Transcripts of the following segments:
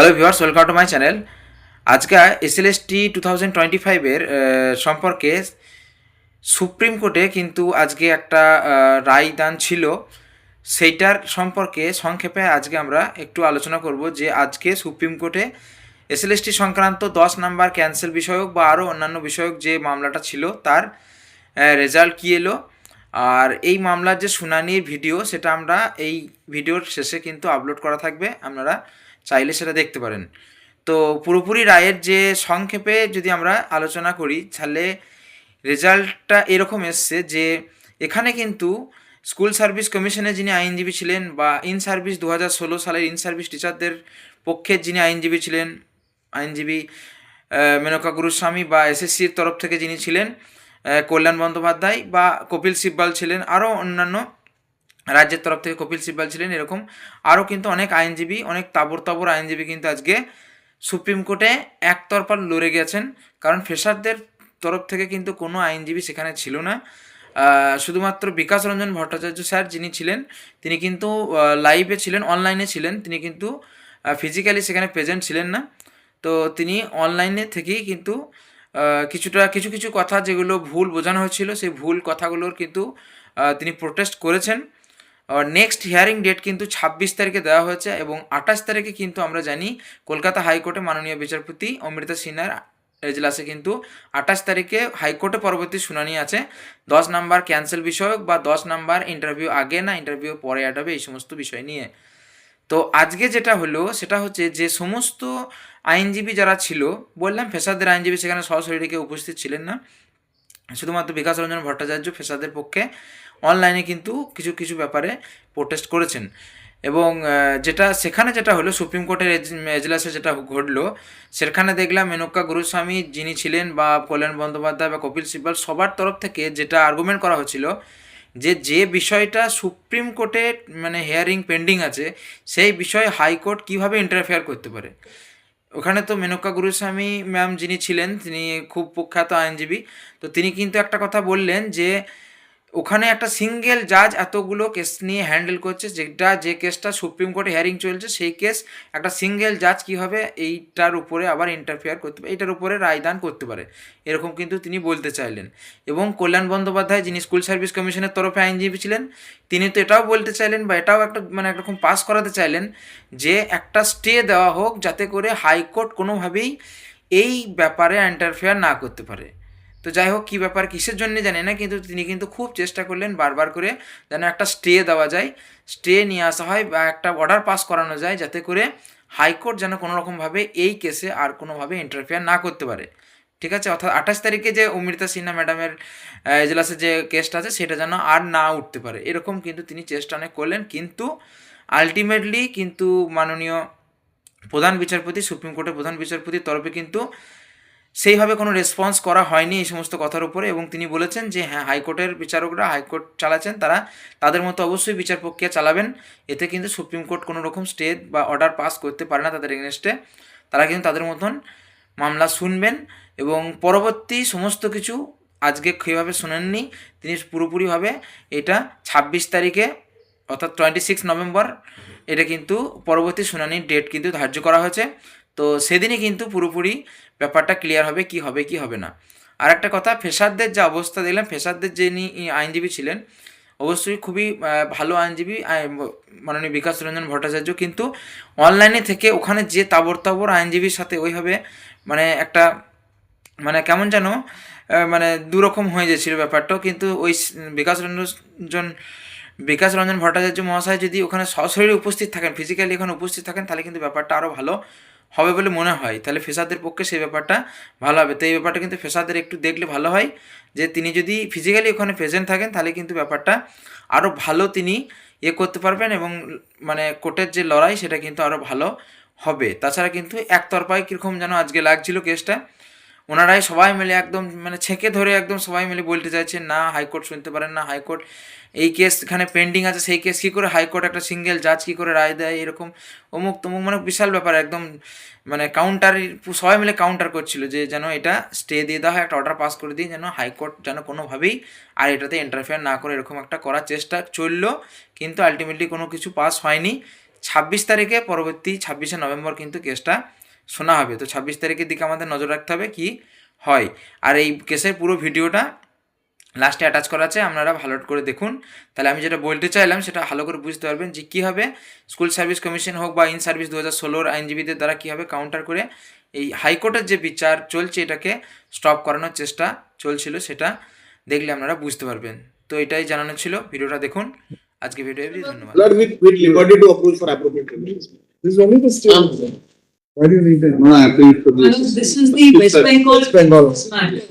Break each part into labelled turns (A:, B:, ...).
A: Hello viewers welcome to my channel আজকে SLST two thousand twenty ফাইভের সম্পর্কে supreme কোর্টে কিন্তু আজকে একটা রায় দান ছিল। সেইটার সম্পর্কে সংক্ষেপে আজকে আমরা একটু আলোচনা করব যে আজকে সুপ্রিম কোর্টে এসএলএসটি সংক্রান্ত দশ নাম্বার ক্যান্সেল বিষয়ক বা আরও অন্যান্য বিষয়ক যে মামলাটা ছিল, তার রেজাল্ট কী এলো? আর এই মামলার যে শুনানির ভিডিও, সেটা আমরা এই ভিডিওর শেষে কিন্তু আপলোড করা থাকবে। আপনারা চাইলে সেটা দেখতে পারেন। তো পুরোপুরি রায়ের যে সংক্ষেপে যদি আমরা আলোচনা করি, তাহলে রেজাল্টটা এরকম এসছে যে এখানে কিন্তু স্কুল সার্ভিস কমিশনে যিনি আইনজীবী ছিলেন বা ইন সার্ভিস দু হাজার ষোলো সালের ইন সার্ভিস টিচারদের পক্ষের যিনি আইনজীবী ছিলেন, আইনজীবী মেনকা গুরুস্বামী বা এসএসসির তরফ থেকে যিনি ছিলেন কল্যাণ বন্দ্যোপাধ্যায় বা কপিল সিব্বাল ছিলেন, আরও অন্যান্য রাজ্যের তরফ থেকে কপিল সিব্বাল ছিলেন এরকম। আরও কিন্তু অনেক আইনজীবী, অনেক তাবর তাবর আইনজীবী কিন্তু আজকে সুপ্রিম কোর্টে একতরফা লড়ে গেছেন। কারণ ফ্রেশারদের তরফ থেকে কিন্তু কোনো আইনজীবী সেখানে ছিল না। শুধুমাত্র বিকাশ রঞ্জন ভট্টাচার্য স্যার যিনি ছিলেন, তিনি কিন্তু লাইভে ছিলেন অনলাইনে ছিলেন। তিনি কিন্তু ফিজিক্যালি সেখানে প্রেজেন্ট ছিলেন না। তো তিনি অনলাইনে থেকেই কিন্তু কিছুটা, কিছু কিছু কথা যেগুলো ভুল বোঝানো হয়েছিল, সেই ভুল কথাগুলোর কিন্তু তিনি প্রোটেস্ট করেছেন। নেক্সট হিয়ারিং ডেট কিন্তু ছাব্বিশ তারিখে দেওয়া হয়েছে এবং আঠাশ তারিখে কিন্তু আমরা জানি কলকাতা হাইকোর্টে মাননীয় বিচারপতি অমৃতা সিনহার এজলাসে কিন্তু আঠাশ তারিখে হাইকোর্টে পরবর্তী শুনানি আছে। দশ নাম্বার ক্যান্সেল বিষয়ক বা দশ নাম্বার ইন্টারভিউ আগে না ইন্টারভিউ পরে হবে এই সমস্ত বিষয় নিয়ে। তো আজকে যেটা হলো, সেটা হচ্ছে যে সমস্ত আইনজীবী যারা ছিল, বললাম ফেসাদের আইনজীবী সেখানে সশরীরে উপস্থিত ছিলেন না। শুধুমাত্র বিকাশ রঞ্জন ভট্টাচার্য ফেসাদের পক্ষে অনলাইনে কিন্তু কিছু কিছু ব্যাপারে প্রোটেস্ট করেছেন। এবং যেটা, সেখানে যেটা হলো সুপ্রিম কোর্টের এজলাসে যেটা ঘটলো, সেখানে দেখলাম মেনকা গুরুস্বামী যিনি ছিলেন বা কল্যাণ বন্দ্যোপাধ্যায় বা কপিল সিব্বাল সবার তরফ থেকে যেটা আর্গুমেন্ট করা হচ্ছিল যে যে বিষয়টা সুপ্রিম কোর্টে মানে হেয়ারিং পেন্ডিং আছে, সেই বিষয়ে হাইকোর্ট কীভাবে ইন্টারফেয়ার করতে পারে? ওখানে তো মেনকা গুরুস্বামী ম্যাম যিনি ছিলেন, তিনি খুব প্রখ্যাত আইনজীবী, তো তিনি কিন্তু একটা কথা বললেন যে ওখানে একটা সিঙ্গেল জাজ এতগুলো কেস নিয়ে হ্যান্ডেল করছে, যেটা যে কেসটা সুপ্রিম কোর্টে হিয়ারিং চলছে, সেই কেস একটা সিঙ্গেল জাজ কীভাবে এইটার উপরে আবার ইন্টারফেয়ার করতে পারে, এইটার উপরে রায়দান করতে পারে, এরকম কিন্তু তিনি বলতে চাইলেন। এবং কল্যাণ বন্দ্যোপাধ্যায় যিনি স্কুল সার্ভিস কমিশনের তরফে আইনজীবী ছিলেন, তিনি তো এটাও বলতে চাইলেন বা এটাও একটা মানে একরকম পাস করাতে চাইলেন যে একটা স্টে দেওয়া হোক যাতে করে হাইকোর্ট কোনোভাবেই এই ব্যাপারে ইন্টারফেয়ার না করতে পারে। তো যাই হোক, কী ব্যাপার, কিসের জন্য জানি না, কিন্তু তিনি কিন্তু খুব চেষ্টা করলেন বারবার করে যেন একটা স্টে দেওয়া যায়। স্টে নিয়ে আসা হয় বা একটা অর্ডার পাস করানো যায় যাতে করে হাইকোর্ট যেন কোনো রকমভাবে এই কেসে আর কোনোভাবে ইন্টারফেয়ার না করতে পারে। ঠিক আছে? অর্থাৎ আঠাশ তারিখে যে অমৃতা সিনহা ম্যাডামের এজলাসে যে কেসটা আছে সেটা যেন আর না উঠতে পারে। এরকম কিন্তু তিনি চেষ্টা অনেক করলেন, কিন্তু আলটিমেটলি কিন্তু মাননীয় প্রধান বিচারপতি, সুপ্রিম কোর্টের প্রধান বিচারপতির তরফে কিন্তু সেইভাবে কোনো রেসপন্স করা হয়নি এই সমস্ত কথার উপরে এবং তিনি বলেছেন যে হ্যাঁ হাইকোর্টের বিচারকরা, হাইকোর্ট চালাচ্ছেন, তারা তাদের মতো অবশ্যই বিচার প্রক্রিয়া চালাবেন। এতে কিন্তু সুপ্রিম কোর্ট কোনো রকম স্টে বা অর্ডার পাস করতে পারে না তাদের এগেনস্টে তারা কিন্তু তাদের মতন মামলা শুনবেন এবং পরবর্তী সমস্ত কিছু আজকে কীভাবে শোনেননি। তিনি পুরোপুরিভাবে এটা ছাব্বিশ তারিখে, অর্থাৎ টোয়েন্টি সিক্স নভেম্বর এটা কিন্তু পরবর্তী শুনানির ডেট কিন্তু ধার্য করা হয়েছে। তো সেদিনই কিন্তু পুরোপুরি ব্যাপারটা ক্লিয়ার হবে কি হবে কি হবে না। আর একটা কথা ফেসারদের যে অবস্থা দেখলাম ফেসারদের যিনি আইনজীবী ছিলেন, অবশ্যই খুবই ভালো আইনজীবী আই- মাননীয় বিকাশ রঞ্জন ভট্টাচার্য কিন্তু অনলাইনে থেকে ওখানে যে তাবর তাবর আইনজীবীর সাথে ওইভাবে মানে একটা মানে কেমন যেন মানে দুরকম হয়ে যাচ্ছিল ব্যাপারটাও কিন্তু ওই বিকাশ রঞ্জন বিকাশ রঞ্জন ভট্টাচার্য মহাশয় যদি ওখানে সশরীরে উপস্থিত থাকেন ফিজিক্যালি ওখানে উপস্থিত থাকেন, তাহলে কিন্তু ব্যাপারটা আরও ভালো। হবে বলে মনে হয়। তাহলে ফেসাদের পক্ষে সেই ব্যাপারটা ভালো হবে। তো এই ব্যাপারটা কিন্তু ফেসাদের একটু দেখলে ভালো হয় যে, তিনি যদি ফিজিক্যালি ওখানে প্রেজেন্ট থাকেন, তাহলে কিন্তু ব্যাপারটা আরও ভালো তিনি ইয়ে করতে পারবেন এবং মানে কোর্টের যে লড়াই, সেটা কিন্তু আরও ভালো হবে। তাছাড়া কিন্তু একতরফায় কীরকম যেন আজকে লাগছিল কেসটা ওনারাই সবাই মিলে একদম মানে ছেঁকে ধরে একদম সবাই মিলে বলতে চাইছেন না, হাইকোর্ট শুনতে পারেন না, হাইকোর্ট এই কেস এখানে পেন্ডিং আছে, সেই কেস কী করে হাইকোর্ট একটা সিঙ্গেল জাজ কী করে রায় দেয়? এরকম অমুক তমুক মানে বিশাল ব্যাপার, একদম মানে কাউন্টার সবাই মিলে কাউন্টার করছিল যে যেন এটা স্টে দিয়ে দেওয়া হয়, একটা অর্ডার পাস করে দিই যেন হাইকোর্ট যেন কোনোভাবেই আর এটাতে ইন্টারফেয়ার না করে, এরকম একটা করার চেষ্টা চলল, কিন্তু আলটিমেটলি কোনো কিছু পাস হয়নি। ছাব্বিশ তারিখে পরবর্তী, ছাব্বিশে নভেম্বর কিন্তু কেসটা শোনা হবে। তো ছাব্বিশ তারিখের দিকে আমাদের নজর রাখতে হবে কি হয়। আর এই কেসের পুরো ভিডিওটা লাস্টে অ্যাটাচ করা আছে আপনারা ভালো করে দেখুন। তাহলে আমি যেটা বলতে চাইলাম সেটা ভালো করে বুঝতে পারবেন যে কীভাবে স্কুল সার্ভিস কমিশন হোক বা ইন সার্ভিস দু হাজার ষোলোর আইনজীবীদের দ্বারা কীভাবে কাউন্টার করে এই হাইকোর্টের যে বিচার চলছে এটাকে স্টপ করানোর চেষ্টা চলছিল সেটা দেখলে আপনারা বুঝতে পারবেন। তো এটাই জানানো ছিল। ভিডিওটা দেখুন। আজকে ভিডিও ধন্যবাদ।
B: Why do you need it?
C: No, I have to use for
D: Madam,
C: this.
D: This is the West Bengal
B: West Bengal.
D: matter.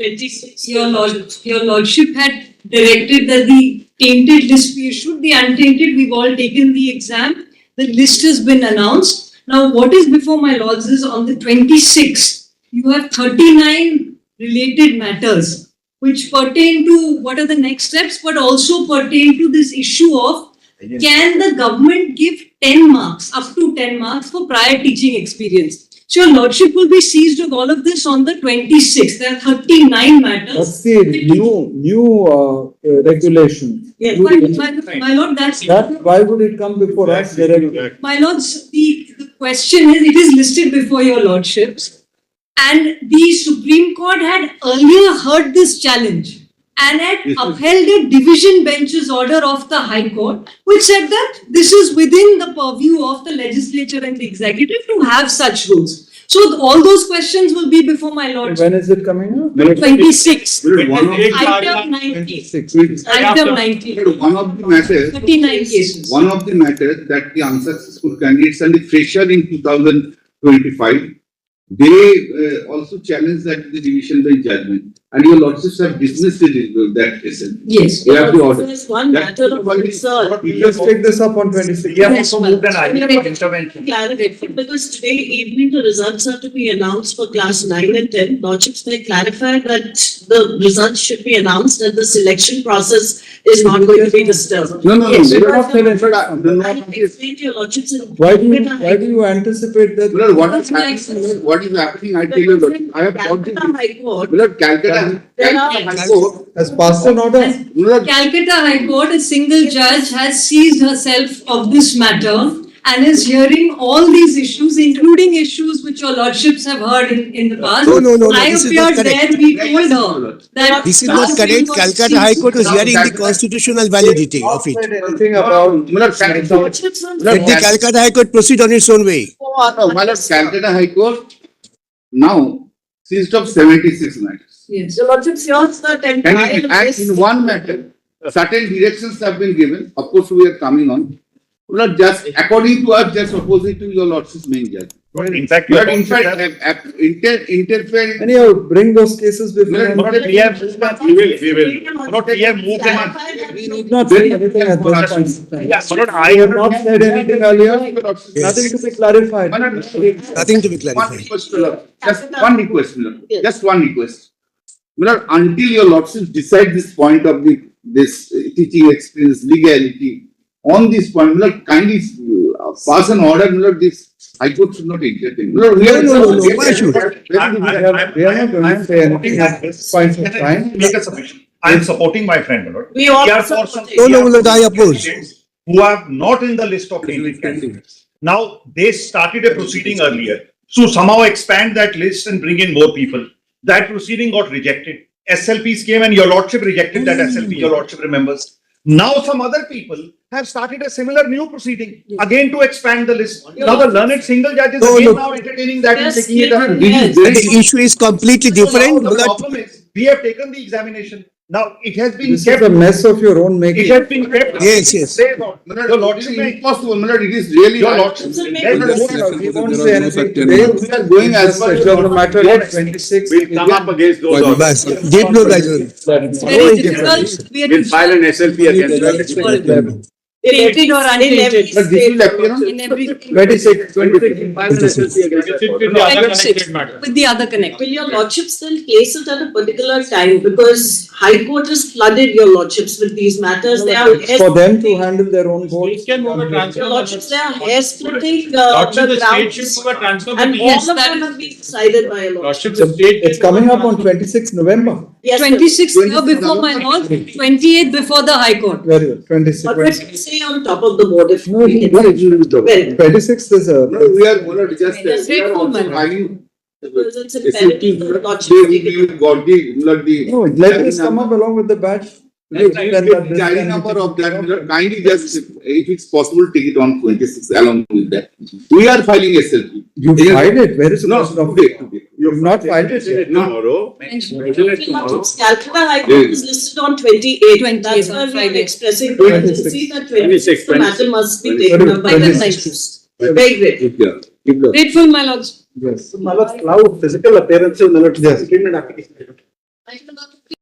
D: Twenty-six, your lord, your lordship had directed that the tainted list be issued, the untainted, we've all taken the exam. The list has been announced. Now, what is before my lords is on the twenty-sixth, you have thirty-nine related matters which pertain to what are the next steps, but also pertain to this issue of can the government give ten marks, up to ten marks for prior teaching experience? So your lordship will be seized of all of this on the twenty-sixth. There are thirty-nine matters.
B: That's the new, new uh, uh, regulation.
D: Yeah,
B: New
D: my, my, my lord, that's,
B: That, why would it come before us directly?
D: my lords, the, the question is, it is listed before your lordships. And the Supreme Court had earlier heard this challenge and had upheld a division bench's order of the High Court, which said that this is within the purview of the legislature and the executive to have such rules. So all those questions will be before my lords.
B: When is it coming up?
D: Twenty-six,
C: Lord, one of,
D: item ninety,
B: Twenty-six.
D: item ninety,
C: one of the matters,
D: thirty-nine cases.
C: one of the matters that the unsuccessful candidates and the fresher in two thousand twenty-five, they uh, also challenged that the division by judgment. And your lordships have dismissed it, that case.
D: Yes.
C: You have the order.
E: There's one
C: That-
E: matter of concern.
B: Let's take this up on twenty-six.
E: Yeah.
D: Yes, well,
E: Clarify, because today evening the results are to be announced for class nine and ten. Lordships may clarify that the results should be announced and the selection process is not going to be disturbed.
C: No, no, no,
E: Yes,
C: they
E: because-
C: are not saying, but, no, no,
E: I explained to your lordships in.
B: Why do you, why do you anticipate that?
C: Lord, what is happening, what is happening, I tell you, Lord, I have got the,
E: Calcutta High Court,
C: Lord, Calcutta,
E: There
C: Calcutta High Court,
B: Has passed an order?
D: Calcutta High Court, a single judge has seized herself of this matter and is hearing all these issues, including issues which your lordships have heard in, in the past.
F: No, no, no, no,
D: I
F: this is not
D: appeared there,
F: correct.
D: we told her that.
F: This is not correct. Calcutta High Court is hearing the constitutional validity of it.
B: Said Anything about.
C: Lord, Calcutta,
E: lordships on.
C: Lord,
F: Let the Calcutta High Court proceed on its own way.
C: no, my lord, Calcutta High Court now seized of seventy-six matters.
D: Yes.
E: Your lordships, yours that
C: And
E: entire
C: in, and
E: list.
C: in one matter, certain directions have been given, of course, we are coming on. Not just according to us, just opposite to your lordship's main judge.
G: In fact,
C: Lord, in fact, uh, uh, inter, interfere,
B: Anyhow, bring those cases before.
C: Lord,
G: But we have, we will, we will. Not we have moved them.
B: We need not say anything at this point. in time.
G: Yeah, but not
B: I
G: I
B: have not said anything earlier, nothing to be clarified.
F: Nothing to be clarified.
C: One
F: clarified.
C: request, my lord. just one request, lord.
E: Yes.
C: just one request. My lord, until your lordship decide this point of the, this uh, teaching experience legality, on this point, my lord, kindly uh, pass an order, my this High Court should not entertain. My we
F: No,
C: are-
F: no, no, no, why should?
C: Very
B: We are, not going to say anything at this point in time.
G: Make a submission. I am supporting my friend, my lord.
E: We all.
G: We are for some-
F: No, no, no, I oppose.
G: Who are not in the list of tainted candidates. Now, they started a proceeding earlier. So somehow expand that list and bring in more people. That proceeding got rejected. SLPs came and your lordship rejected that SLP, hmm. your lordship remembers. Now some other people have started a similar new proceeding, hmm. again to expand the list. Now the learned single judge is
F: No,
G: again
F: no.
G: now entertaining that and
E: Yes,
G: taking it
E: yes,
G: ahead.
C: This
E: yes.
F: The issue is completely different.
G: Now, the
F: but
G: problem is, we have taken the examination. Now, it has been
B: This is
G: kept,
B: a mess of your own making.
G: it has been kept.
F: Yes, yes.
G: Say about-
C: Milord,
G: your lordship, Milord,
C: impossible, Milord, it is really
G: your lordship. Milord,
C: Milord,
B: We won't say anything.
C: We are going as
B: such. No matter of twenty-six.
H: We'll come up against those.
F: But deep
D: low guys. We
H: file an SLP against them
D: tainted or untainted.
C: But this will appear on-
D: In every,
B: Twenty-six, twenty-six.
H: File an SLP against that.
D: Twenty-six, with the other connect.
E: Will your lordship still place it at a particular time because High Court has flooded your lordships with these matters. They are.
B: It's For them to handle their own votes.
H: can move a transfer.
E: Your lordships, they are hair splitting, uh,
H: Lordship,
E: the
H: the state should
E: grounds.
H: move a transfer.
E: And
D: Yes,
E: all of
D: that
E: them
D: is-
E: have been decided by a lordship.
H: Lordship, the state.
B: It's coming up on twenty-sixth November.
E: Yes, sir.
D: Twenty-sixth year before my lord, twenty-eighth before the High Court.
B: Very good, twenty-six.
E: But let me say on top of the board if
B: No,
E: we
B: he-
E: can.
B: no,
E: Well,
B: Twenty-sixth is a.
C: No, we are, we are just, we are also
D: madam.
E: because it's imperative
C: they
E: that lordship
C: they
E: it.
C: will got the, like the.
B: No, let us come up along with the badge.
C: With the diary number of that, Miller, kindly just, if it's possible, take it on twenty-six along with that. We are filing SLP.
B: You
C: Yes.
B: filed it, where is the
C: No,
B: person of?
C: today, today.
B: You've not filed it yet.
H: Tomorrow.
E: Calcutta High Court is listed on twenty-eight,
D: 28th
E: that's
D: on
E: why we are
D: Friday.
E: expressing
B: Twenty-six.
E: urgency that
H: 26,
E: the matter must be taken up by the
B: Twenty-six.
E: Congress. Very great.
C: Keep the- keep the-
D: Grateful, my lords.
B: Yes.
H: Physical appearance.
B: Yes.